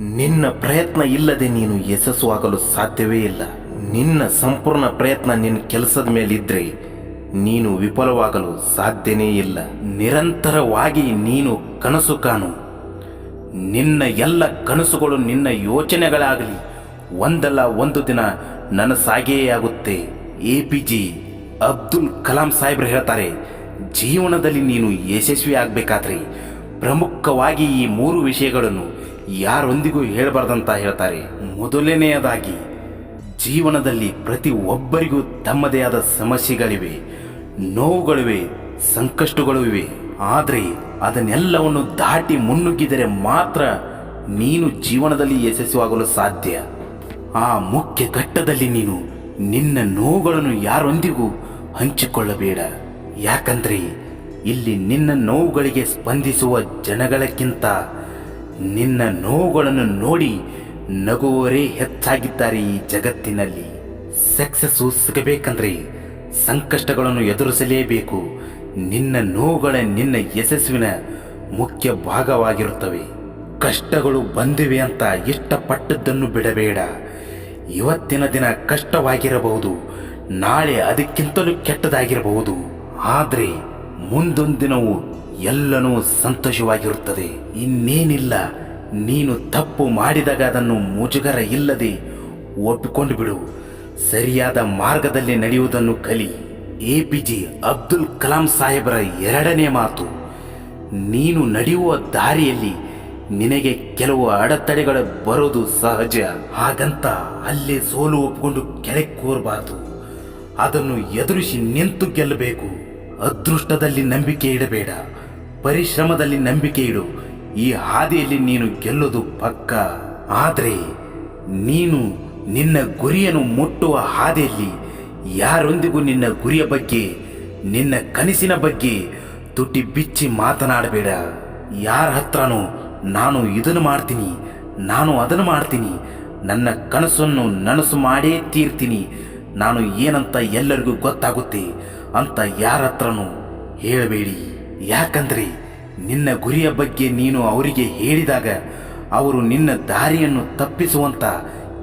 ನಿನ್ನ ಪ್ರಯತ್ನ ಇಲ್ಲದೆ ನೀನು ಯಶಸ್ಸು ಆಗಲು ಸಾಧ್ಯವೇ ಇಲ್ಲ. ನಿನ್ನ ಸಂಪೂರ್ಣ ಪ್ರಯತ್ನ ನಿನ್ನ ಕೆಲಸದ ಮೇಲಿದ್ರೆ ನೀನು ವಿಫಲವಾಗಲು ಸಾಧ್ಯನೇ ಇಲ್ಲ. ನಿರಂತರವಾಗಿ ನೀನು ಕನಸು ಕಾಣು. ನಿನ್ನ ಎಲ್ಲ ಕನಸುಗಳು ನಿನ್ನ ಯೋಚನೆಗಳಾಗಲಿ ಒಂದಲ್ಲ ಒಂದು ದಿನ ನನಸಾಗಿಯೇ ಆಗುತ್ತೆ. A P J Abdul Kalam ಸಾಹೇಬ್ರು ಹೇಳ್ತಾರೆ, ಜೀವನದಲ್ಲಿ ನೀನು ಯಶಸ್ವಿ ಆಗಬೇಕಾದ್ರೆ ಪ್ರಮುಖವಾಗಿ ಈ ಮೂರು ವಿಷಯಗಳನ್ನು ಯಾರೊಂದಿಗೂ ಹೇಳಬಾರ್ದಂತ ಹೇಳ್ತಾರೆ. ಮೊದಲನೆಯದಾಗಿ, ಜೀವನದಲ್ಲಿ ಪ್ರತಿ ಒಬ್ಬರಿಗೂ ತಮ್ಮದೇ ಆದ ಸಮಸ್ಯೆಗಳಿವೆ, ನೋವುಗಳಿವೆ, ಸಂಕಷ್ಟಗಳು ಇವೆ. ಆದರೆ ಅದನ್ನೆಲ್ಲವನ್ನು ದಾಟಿ ಮುನ್ನುಗ್ಗಿದರೆ ಮಾತ್ರ ನೀನು ಜೀವನದಲ್ಲಿ ಯಶಸ್ವಿಯಾಗಲು ಸಾಧ್ಯ. ಆ ಮುಖ್ಯ ಘಟ್ಟದಲ್ಲಿ ನೀನು ನಿನ್ನ ನೋವುಗಳನ್ನು ಯಾರೊಂದಿಗೂ ಹಂಚಿಕೊಳ್ಳಬೇಡ. ಯಾಕಂದ್ರೆ ಇಲ್ಲಿ ನಿನ್ನ ನೋವುಗಳಿಗೆ ಸ್ಪಂದಿಸುವ ಜನಗಳಕ್ಕಿಂತ ನಿನ್ನ ನೋವುಗಳನ್ನು ನೋಡಿ ನಗುವರೇ ಹೆಚ್ಚಾಗಿದ್ದಾರೆ ಈ ಜಗತ್ತಿನಲ್ಲಿ. ಸಕ್ಸಸ್ಸು ಸಿಗಬೇಕಂದ್ರೆ ಸಂಕಷ್ಟಗಳನ್ನು ಎದುರಿಸಲೇಬೇಕು. ನಿನ್ನ ನೋವುಗಳ ನಿನ್ನ ಯಶಸ್ವಿನ ಮುಖ್ಯ ಭಾಗವಾಗಿರುತ್ತವೆ. ಕಷ್ಟಗಳು ಬಂದಿವೆ ಅಂತ ಇಷ್ಟಪಟ್ಟದ್ದನ್ನು ಬಿಡಬೇಡ. ಇವತ್ತಿನ ದಿನ ಕಷ್ಟವಾಗಿರಬಹುದು, ನಾಳೆ ಅದಕ್ಕಿಂತಲೂ ಕೆಟ್ಟದಾಗಿರಬಹುದು. ಆದರೆ ಮುಂದೊಂದು ದಿನವು ಎಲ್ಲನೂ ಸಂತೋಷವಾಗಿರುತ್ತದೆ. ಇನ್ನೇನಿಲ್ಲ, ನೀನು ತಪ್ಪು ಮಾಡಿದಾಗ ಅದನ್ನು ಮುಜುಗರ ಇಲ್ಲದೆ ಒಪ್ಪಿಕೊಂಡು ಬಿಡು. ಸರಿಯಾದ ಮಾರ್ಗದಲ್ಲಿ ನಡೆಯುವುದನ್ನು ಕಲಿ. A P J Abdul Kalam ಸಾಹೇಬರ ಎರಡನೇ ಮಾತು, ನೀನು ನಡೆಯುವ ದಾರಿಯಲ್ಲಿ ನಿನಗೆ ಕೆಲವು ಅಡೆತಡೆಗಳು ಬರೋದು ಸಹಜ. ಹಾಗಂತ ಅಲ್ಲೇ ಸೋಲು ಒಪ್ಪಿಕೊಂಡು ಕೆಳಗೆ ಕೂರಬಾರದು ಅದನ್ನು ಎದುರಿಸಿ ನಿಂತು ಗೆಲ್ಲಬೇಕು. ಅದೃಷ್ಟದಲ್ಲಿ ನಂಬಿಕೆ ಇಡಬೇಡ. ಪರಿಶ್ರಮದಲ್ಲಿ ನಂಬಿಕೆ ಇಡು. ಈ ಹಾದಿಯಲ್ಲಿ ನೀನು ಗೆಲ್ಲೋದು ಪಕ್ಕ. ಆದರೆ ನೀನು ನಿನ್ನ ಗುರಿಯನ್ನು ಮುಟ್ಟುವ ಹಾದಿಯಲ್ಲಿ ಯಾರೊಂದಿಗೂ ನಿನ್ನ ಗುರಿಯ ಬಗ್ಗೆ, ನಿನ್ನ ಕನಸಿನ ಬಗ್ಗೆ ತುಟಿ ಬಿಚ್ಚಿ ಮಾತನಾಡಬೇಡ. ಯಾರ ಹತ್ರನೂ ನಾನು ಇದನ್ನು ಮಾಡ್ತೀನಿ, ನಾನು ಅದನ್ನು ಮಾಡ್ತೀನಿ, ನನ್ನ ಕನಸನ್ನು ನನಸು ಮಾಡೇ ತೀರ್ತೀನಿ, ನಾನು ಏನಂತ ಎಲ್ಲರಿಗೂ ಗೊತ್ತಾಗುತ್ತೆ ಅಂತ ಯಾರ ಹತ್ರನೂ ಹೇಳಬೇಡಿ. ಯಾಕಂದ್ರೆ ನಿನ್ನ ಗುರಿಯ ಬಗ್ಗೆ ನೀನು ಅವರಿಗೆ ಹೇಳಿದಾಗ ಅವರು ನಿನ್ನ ದಾರಿಯನ್ನು ತಪ್ಪಿಸುವಂತ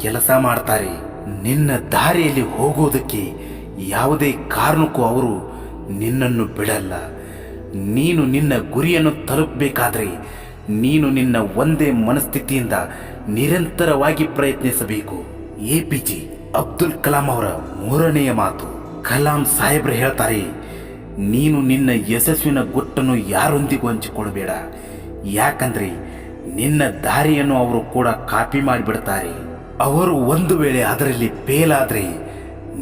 ಕೆಲಸ ಮಾಡ್ತಾರೆ. ನಿನ್ನ ದಾರಿಯಲ್ಲಿ ಹೋಗೋದಕ್ಕೆ ಯಾವುದೇ ಕಾರಣಕ್ಕೂ ಅವರು ನಿನ್ನನ್ನು ಬಿಡಲ್ಲ. ನೀನು ನಿನ್ನ ಗುರಿಯನ್ನು ತಲುಪಬೇಕಾದ್ರೆ ನೀನು ನಿನ್ನ ಒಂದೇ ಮನಸ್ಥಿತಿಯಿಂದ ನಿರಂತರವಾಗಿ ಪ್ರಯತ್ನಿಸಬೇಕು. A P J Abdul Kalam ಅವರ ಮೂರನೆಯ ಮಾತು ಕಲಾಂ ಸಾಹೇಬ್ರು ಹೇಳ್ತಾರೆ ನೀನು ನಿನ್ನ ಯಶಸ್ವಿನ ಗುಟ್ಟನ್ನು ಯಾರೊಂದಿಗೂ ಹಂಚಿಕೊಳ್ಳಬೇಡ. ಯಾಕಂದ್ರೆ ನಿನ್ನ ದಾರಿಯನ್ನು ಅವರು ಕೂಡ ಕಾಪಿ ಮಾಡಿಬಿಡ್ತಾರೆ. ಅವರು ಒಂದು ವೇಳೆ ಅದರಲ್ಲಿ ಫೇಲಾದರೆ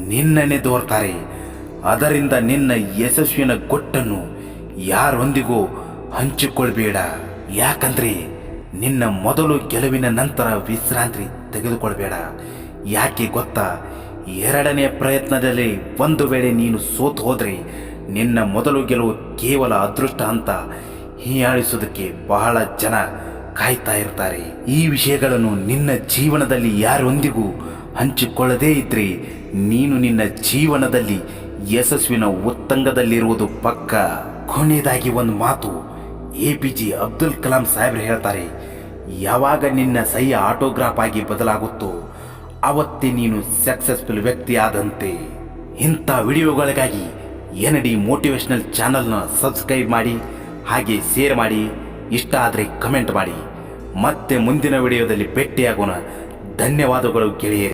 ನಿನ್ನನ್ನೇ ದೋರ್ತಾರೆ. ಅದರಿಂದ ನಿನ್ನ ಯಶಸ್ವಿನ ಗುಟ್ಟನ್ನು ಯಾರೊಂದಿಗೂ ಹಂಚಿಕೊಳ್ಬೇಡ. ಯಾಕಂದ್ರೆ ನಿನ್ನ ಮೊದಲು ಗೆಲುವಿನ ನಂತರ ವಿಶ್ರಾಂತಿ ತೆಗೆದುಕೊಳ್ಬೇಡ. ಯಾಕೆ ಗೊತ್ತಾ? ಎರಡನೇ ಪ್ರಯತ್ನದಲ್ಲಿ ಒಂದು ವೇಳೆ ನೀನು ಸೋತು ಹೋದ್ರೆ ನಿನ್ನ ಮೊದಲು ಗೆಲುವು ಕೇವಲ ಅದೃಷ್ಟ ಅಂತ ಹೀಯಾಳಿಸೋದಕ್ಕೆ ಬಹಳ ಜನ ಕಾಯ್ತಾ ಇರ್ತಾರೆ. ಈ ವಿಷಯಗಳನ್ನು ನಿನ್ನ ಜೀವನದಲ್ಲಿ ಯಾರೊಂದಿಗೂ ಹಂಚಿಕೊಳ್ಳದೇ ಇದ್ರೆ ನೀನು ನಿನ್ನ ಜೀವನದಲ್ಲಿ ಯಶಸ್ವಿನ ಉತ್ತಂಗದಲ್ಲಿರುವುದು ಪಕ್ಕ. ಕೊನೆಯದಾಗಿ ಒಂದು ಮಾತು A P J Abdul Kalam ಸಾಹೇಬ್ರು ಹೇಳ್ತಾರೆ, ಯಾವಾಗ ನಿನ್ನ ಸಹಿ ಆಟೋಗ್ರಾಫ್ ಆಗಿ ಬದಲಾಗುತ್ತೋ ಅವತ್ತೇ ನೀನು ಸಕ್ಸಸ್ಫುಲ್ ವ್ಯಕ್ತಿ ಆದಂತೆ ಇಂಥ ವಿಡಿಯೋಗಳಿಗಾಗಿ ಎನ್ ಡಿ ಮೋಟಿವೇಶ್ನಲ್ ಚಾನಲ್ನ ಸಬ್ಸ್ಕ್ರೈಬ್ ಮಾಡಿ, ಹಾಗೆ ಶೇರ್ ಮಾಡಿ, ಇಷ್ಟ ಆದರೆ ಕಮೆಂಟ್ ಮಾಡಿ. ಮತ್ತೆ ಮುಂದಿನ ವಿಡಿಯೋದಲ್ಲಿ ಭೇಟಿಯಾಗೋಣ. ಧನ್ಯವಾದಗಳು ಗೆಳೆಯರೆ.